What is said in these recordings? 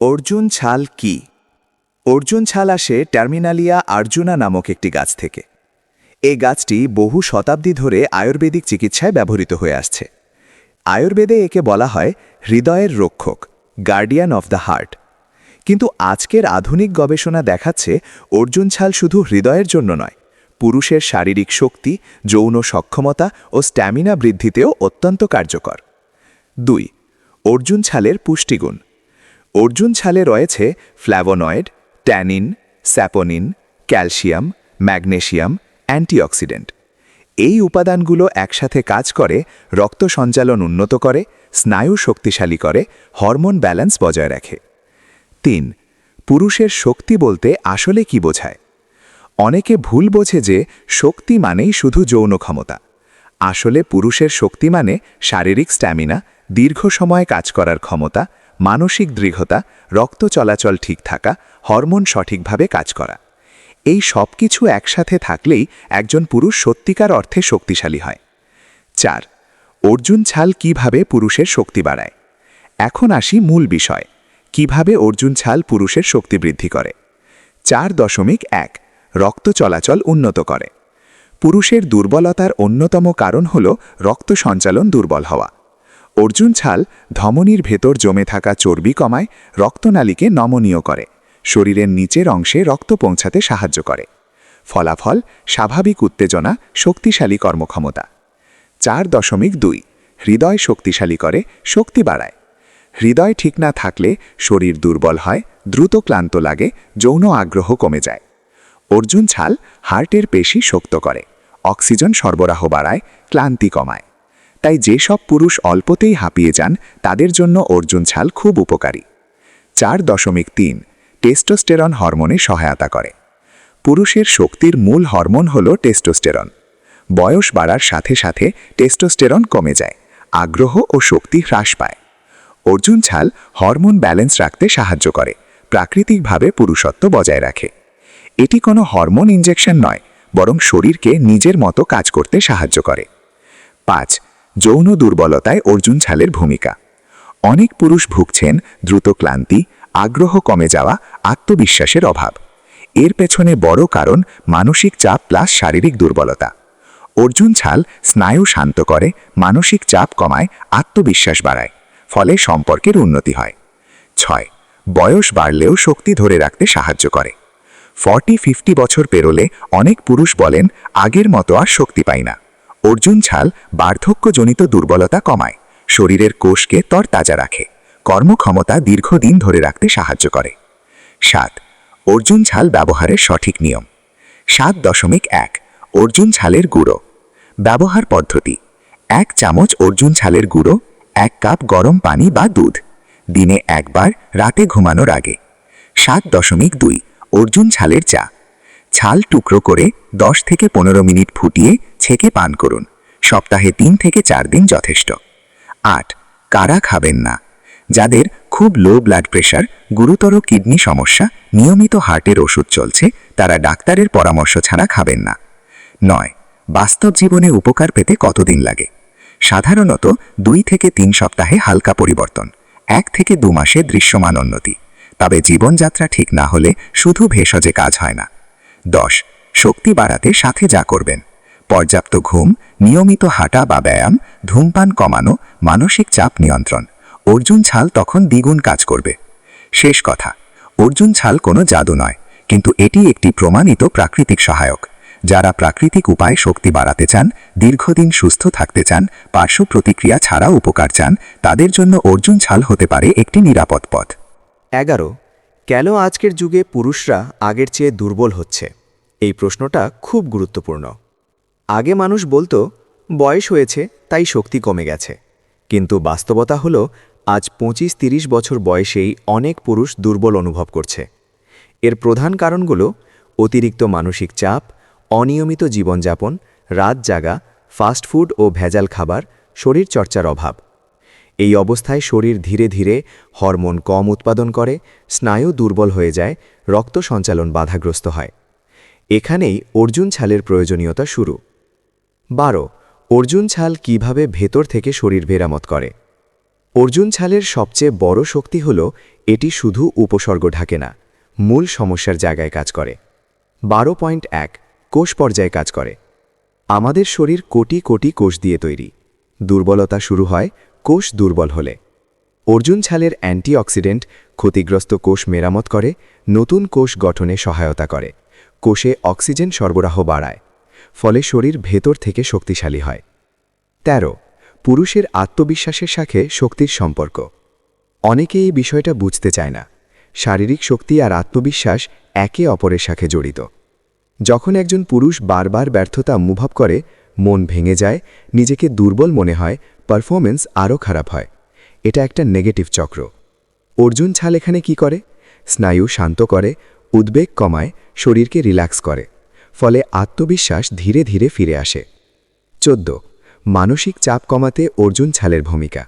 অর্জুন ছাল কি? অর্জুন ছাল আসে টার্মিনালিয়া আর্জুনা নামক একটি গাছ থেকে। এই গাছটি বহু শতাব্দী ধরে আয়ুর্বেদিক চিকিৎসায় ব্যবহৃত হয়ে আসছে। আয়ুর্বেদে একে বলা হয় হৃদয়ের রক্ষক, গার্ডিয়ান অফ দ্য হার্ট। কিন্তু আজকের আধুনিক গবেষণা দেখাচ্ছে অর্জুন ছাল শুধু হৃদয়ের জন্য নয়, পুরুষের শারীরিক শক্তি, যৌন সক্ষমতা ও স্ট্যামিনা বৃদ্ধিতেও অত্যন্ত কার্যকর। দুই, অর্জুন ছালের পুষ্টিগুণ। অর্জুন ছালে রয়েছে flavonoid, tannin, saponin, calcium, magnesium, antioxidant. এই উপাদানগুলো একসাথে কাজ করে, রক্ত সঞ্চালন উন্নত করে, স্নায়ু শক্তিশালী করে, হরমোন ব্যালেন্স বজায় রাখে। তিন, পুরুষের শক্তি বলতে আসলে কি বোঝায়? অনেকে ভুল বোঝে যে শক্তি মানেই শুধু যৌন ক্ষমতা। আসলে পুরুষের শক্তি মানে শারীরিক স্ট্যামিনা, দীর্ঘ সময় কাজ করার ক্ষমতা মানসিক দৃঢ়তা, রক্ত চলাচল ঠিক থাকা, হরমোন সঠিকভাবে কাজ করা। এই সব কিছু একসাথে থাকলেই একজন পুরুষ সত্যিকার অর্থে শক্তিশালী হয়। চার, অর্জুন ছাল কীভাবে পুরুষের শক্তি বাড়ায়? এখন আসি মূল বিষয়, কীভাবে অর্জুন ছাল পুরুষের শক্তি বৃদ্ধি করে? চার দশমিক এক, রক্ত চলাচল উন্নত করে। পুরুষের দুর্বলতার অন্যতম কারণ হল রক্ত সঞ্চালন দুর্বল হওয়া। অর্জুন ছাল ধমনীর ভেতর জমে থাকা চর্বি কমায়, রক্তনালীকে নমনীয় করে। শরীরের নিচের অংশে রক্ত পৌঁছাতে সাহায্য করে। ফলাফল, স্বাভাবিক উত্তেজনা, শক্তিশালী কর্মক্ষমতা। চার দশমিক দুই, হৃদয় শক্তিশালী করে, শক্তি বাড়ায়। হৃদয় ঠিক না থাকলে শরীর দুর্বল হয়, দ্রুত ক্লান্ত লাগে, যৌন আগ্রহ কমে যায়। অর্জুন ছাল হার্টের পেশি শক্ত করে, অক্সিজেন সরবরাহ বাড়ায়, ক্লান্তি কমায়। তাই যেসব পুরুষ অল্পতেই হাঁপিয়ে যান, তাদের জন্য অর্জুন ছাল খুব উপকারী। চার দশমিক তিন, টেস্টোস্টেরন হরমোনে সহায়তা করে। পুরুষের শক্তির মূল হরমোন হল টেস্টোস্টেরন। বয়স বাড়ার সাথে সাথে টেস্টোস্টেরন কমে যায়, আগ্রহ ও শক্তি হ্রাস পায়। অর্জুন ছাল হরমোন ব্যালেন্স রাখতে সাহায্য করে, প্রাকৃতিকভাবে পুরুষত্ব বজায় রাখে। এটি কোনো হরমোন ইঞ্জেকশন নয়, বরং শরীরকে নিজের মতো কাজ করতে সাহায্য করে। পাঁচ যৌন দুর্বলতায় অর্জুন ছালের ভূমিকা। অনেক পুরুষ ভুগছেন দ্রুত ক্লান্তি, আগ্রহ কমে যাওয়া, আত্মবিশ্বাসের অভাব। এর পেছনে বড় কারণ মানসিক চাপ প্লাস শারীরিক দুর্বলতা। অর্জুন ছাল স্নায়ু শান্ত করে, মানসিক চাপ কমায়, আত্মবিশ্বাস বাড়ায়, ফলে সম্পর্কের উন্নতি হয়। ছয়, বয়স বাড়লেও শক্তি ধরে রাখতে সাহায্য করে। ফর্টি ফিফটি বছর পেরোলে অনেক পুরুষ বলেন, আগের মতো আর শক্তি পাই না। অর্জুন ছাল বার্ধক্যজনিত দুর্বলতা কমায়। শরীরের কোষকে তরতাজা রাখে। কর্মক্ষমতা দীর্ঘদিন ধরে রাখতে সাহায্য করে। সাত, অর্জুন ছাল ব্যবহারের সঠিক নিয়ম। সাত দশমিক এক, অর্জুন ছালের গুঁড়ো। ব্যবহার পদ্ধতি, এক চামচ অর্জুন ছালের গুঁড়ো, এক কাপ গরম পানি বা দুধ। দিনে একবার, রাতে ঘুমানোর আগে। সাত দশমিক দুই, অর্জুন ছালের চা। ছাল টুকরো করে দশ থেকে পনেরো মিনিট ফুটিয়ে ছেঁকে পান করুন। সপ্তাহে তিন থেকে চার দিন যথেষ্ট। আট, কারা খাবেন না? যাদের খুব লো ব্লাড প্রেশার গুরুতর কিডনি সমস্যা, নিয়মিত হার্টের ওষুধ চলছে, তারা ডাক্তারের পরামর্শ ছাড়া খাবেন না। নয়, বাস্তব জীবনে উপকার পেতে কতদিন লাগে? সাধারণত দুই থেকে তিন সপ্তাহে হালকা পরিবর্তন, এক থেকে দু মাসে দৃশ্যমান উন্নতি। তবে জীবনযাত্রা ঠিক না হলে শুধু ভেষজে কাজ হয় না। দশ। শক্তি বাড়াতে সাথে যা করবেন। পর্যাপ্ত ঘুম, নিয়মিত হাঁটা বা ব্যায়াম, ধূমপান কমানো, মানসিক চাপ নিয়ন্ত্রণ। অর্জুন ছাল তখন দ্বিগুণ কাজ করবে। শেষ কথা, অর্জুন ছাল কোনো জাদু নয়, কিন্তু এটি একটি প্রমাণিত প্রাকৃতিক সহায়ক। যারা প্রাকৃতিক উপায়ে শক্তি বাড়াতে চান, দীর্ঘদিন সুস্থ থাকতে চান, পার্শ্ব প্রতিক্রিয়া ছাড়া উপকার চান, তাদের জন্য অর্জুন ছাল হতে পারে একটি নিরাপদ পথ। এগারো। কেন আজকের যুগে পুরুষরা আগের চেয়ে দুর্বল হচ্ছে? এই প্রশ্নটা খুব গুরুত্বপূর্ণ। আগে মানুষ বলতো, বয়স হয়েছে, তাই শক্তি কমে গেছে। কিন্তু বাস্তবতা হলো, আজ পঁচিশ তিরিশ বছর বয়সেই অনেক পুরুষ দুর্বল অনুভব করছে। এর প্রধান কারণগুলো, অতিরিক্ত মানসিক চাপ, অনিয়মিত জীবনযাপন, রাত জাগা ফাস্টফুড ও ভেজাল খাবার, শরীরচর্চার অভাব। এই অবস্থায় শরীর ধীরে ধীরে হরমোন কম উৎপাদন করে, স্নায়ু দুর্বল হয়ে যায়, রক্ত সঞ্চালন বাধাগ্রস্ত হয়। এখানেই অর্জুন ছালের প্রয়োজনীয়তা শুরু। বারো, অর্জুন ছাল কীভাবে ভেতর থেকে শরীর মেরামত করে? অর্জুন ছালের সবচেয়ে বড় শক্তি হল, এটি শুধু উপসর্গ ঢাকে না, মূল সমস্যার জায়গায় কাজ করে। বারো পয়েন্ট এক, কোষ পর্যায়ে কাজ করে। আমাদের শরীর কোটি কোটি কোষ দিয়ে তৈরি। দুর্বলতা শুরু হয় কোষ দুর্বল হলে। অর্জুন ছালের অ্যান্টিঅক্সিডেন্ট ক্ষতিগ্রস্ত কোষ মেরামত করে, নতুন কোষ গঠনে সহায়তা করে। কোষে অক্সিজেন সরবরাহ বাড়ায়, ফলে শরীর ভেতর থেকে শক্তিশালী হয়। ১৩ পুরুষের আত্মবিশ্বাসের সাথে শক্তির সম্পর্ক। অনেকে এই বিষয়টা বুঝতে চায় না। শারীরিক শক্তি আর আত্মবিশ্বাস একে অপরের সাথে জড়িত। যখন একজন পুরুষ বারবার ব্যর্থতা অনুভব করে, মন ভেঙে যায়, নিজেকে দুর্বল মনে হয় পারফরমেন্স আরও খারাপ হয়। এটা একটা নেগেটিভ চক্র। অর্জুন ছাল এখানে কি করে? স্নায়ু শান্ত করে, উদ্বেগ কমায়, শরীরকে রিল্যাক্স করে। ফলে আত্মবিশ্বাস ধীরে ধীরে ফিরে আসে। চোদ্দ। মানসিক চাপ কমাতে অর্জুন ছালের ভূমিকা।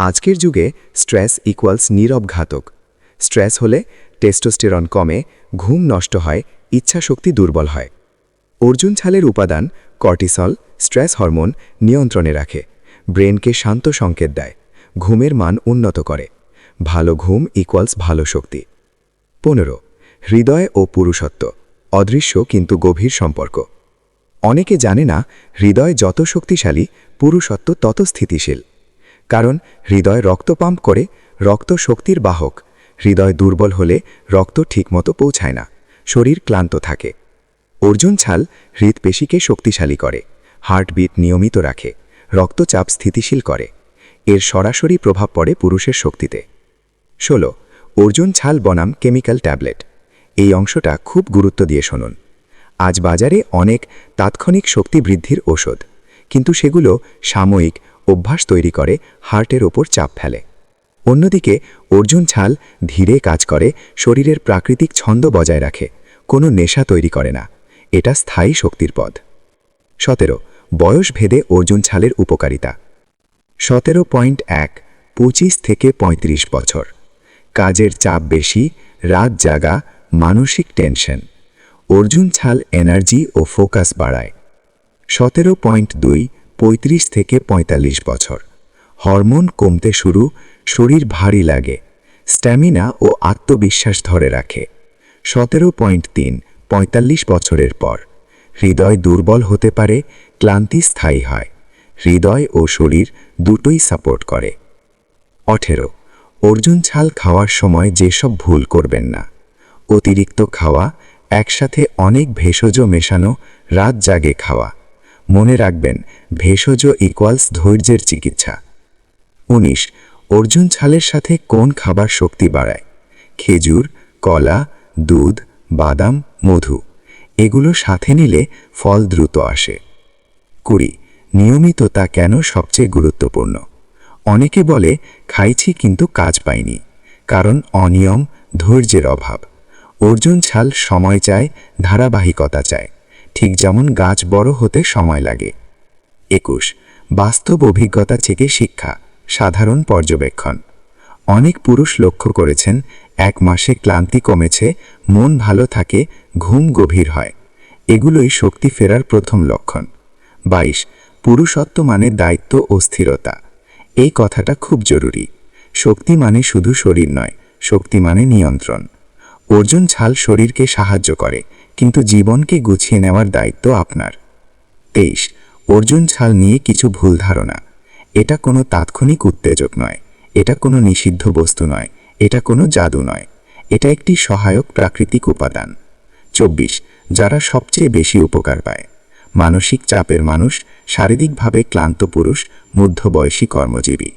আজকের যুগে স্ট্রেস ইকুয়ালস নীরব ঘাতক। স্ট্রেস হলে টেস্টোস্টেরন কমে, ঘুম নষ্ট হয়, ইচ্ছাশক্তি দুর্বল হয়। অর্জুন ছালের উপাদান কর্টিসল, স্ট্রেস হরমোন নিয়ন্ত্রণে রাখে। ব্রেনকে শান্ত সংকেত দেয়, ঘুমের মান উন্নত করে। ভালো ঘুম ইকুয়ালস ভালো শক্তি। পনেরো, হৃদয় ও পুরুষত্ব, অদৃশ্য কিন্তু গভীর সম্পর্ক। অনেকে জানে না, হৃদয় যত শক্তিশালী, পুরুষত্ব তত স্থিতিশীল। কারণ, হৃদয় রক্ত পাম্প করে, রক্ত শক্তির বাহক। হৃদয় দুর্বল হলে, রক্ত ঠিকমতো পৌঁছায় না, শরীর ক্লান্ত থাকে। অর্জুন ছাল হৃদপেশিকে শক্তিশালী করে, হার্টবিট নিয়মিত রাখে। রক্তচাপ স্থিতিশীল করে। এর সরাসরি প্রভাব পড়ে পুরুষের শক্তিতে। ষোলো, অর্জুন ছাল বনাম কেমিক্যাল ট্যাবলেট। এই অংশটা খুব গুরুত্ব দিয়ে শুনুন। আজ বাজারে অনেক তাৎক্ষণিক শক্তি বৃদ্ধির ওষুধ কিন্তু সেগুলো সাময়িক অভ্যাস তৈরি করে হার্টের ওপর চাপ ফেলে। অন্যদিকে, অর্জুন ছাল ধীরে কাজ করে, শরীরের প্রাকৃতিক ছন্দ বজায় রাখে, কোনো নেশা তৈরি করে না। এটা স্থায়ী শক্তির পদ সতেরো বয়স ভেদে অর্জুন ছালের উপকারিতা। সতেরো পয়েন্ট এক, পঁচিশ থেকে ৩৫ বছর। কাজের চাপ বেশি, রাত জাগা, মানসিক টেনশন। অর্জুন ছাল এনার্জি ও ফোকাস বাড়ায়। সতেরো পয়েন্ট দুই, পঁয়ত্রিশ থেকে ৪৫ বছর। হরমোন কমতে শুরু, শরীর ভারী লাগে, স্ট্যামিনা ও আত্মবিশ্বাস ধরে রাখে। সতেরো পয়েন্ট তিন, পঁয়তাল্লিশ বছরের পর। হৃদয় দুর্বল হতে পারে, ক্লান্তি স্থায়ী হয়। হৃদয় ও শরীর দুটোই সাপোর্ট করে। অঠেরো, অর্জুন ছাল খাওয়ার সময় যেসব ভুল করবেন না। অতিরিক্ত খাওয়া, একসাথে অনেক ভেষজ মেশানো, রাত জাগে খাওয়া। মনে রাখবেন, ভেষজ ইকুয়ালস ধৈর্যের চিকিৎসা। উনিশ, অর্জুন ছালের সাথে কোন খাবার শক্তি বাড়ায়? খেজুর, কলা, দুধ, বাদাম, মধু। এগুলো সাথে নিলে ফল দ্রুত আসে। কুড়ি নিয়মিততা কেন সবচেয়ে গুরুত্বপূর্ণ? অনেকে বলে, খাইছি কিন্তু কাজ পাইনি, কারণ অনিয়ম, ধৈর্যের অভাব। অর্জুন ছাল সময় চায়, ধারাবাহিকতা চায়। ঠিক যেমন গাছ বড় হতে সময় লাগে। একুশ, বাস্তব অভিজ্ঞতা থেকে শিক্ষা, সাধারণ পর্যবেক্ষণ। অনেক পুরুষ লক্ষ্য করেছেন, এক মাসে ক্লান্তি কমেছে, মন ভালো থাকে ঘুম গভীর হয়। এগুলোই শক্তি ফেরার প্রথম লক্ষণ। বাইশ, পুরুষত্ব মানে দায়িত্ব ও স্থিরতা। এই কথাটা খুব জরুরি। শক্তি মানে শুধু শরীর নয়, শক্তি মানে নিয়ন্ত্রণ। অর্জুন ছাল শরীরকে সাহায্য করে, কিন্তু জীবনকে গুছিয়ে নেওয়ার দায়িত্ব আপনার। তেইশ, অর্জুন ছাল নিয়ে কিছু ভুল ধারণা। এটা কোনো তাৎক্ষণিক উত্তেজক নয়, এটা কোনো নিষিদ্ধ বস্তু নয়, এটা কোনো জাদু নয়, এটা একটি সহায়ক প্রাকৃতিক উপাদান। চব্বিশ যারা সবচেয়ে বেশি উপকার পায়। মানসিক চাপের মানুষ শারীরিকভাবে ক্লান্ত পুরুষ মধ্যবয়সী কর্মজীবী।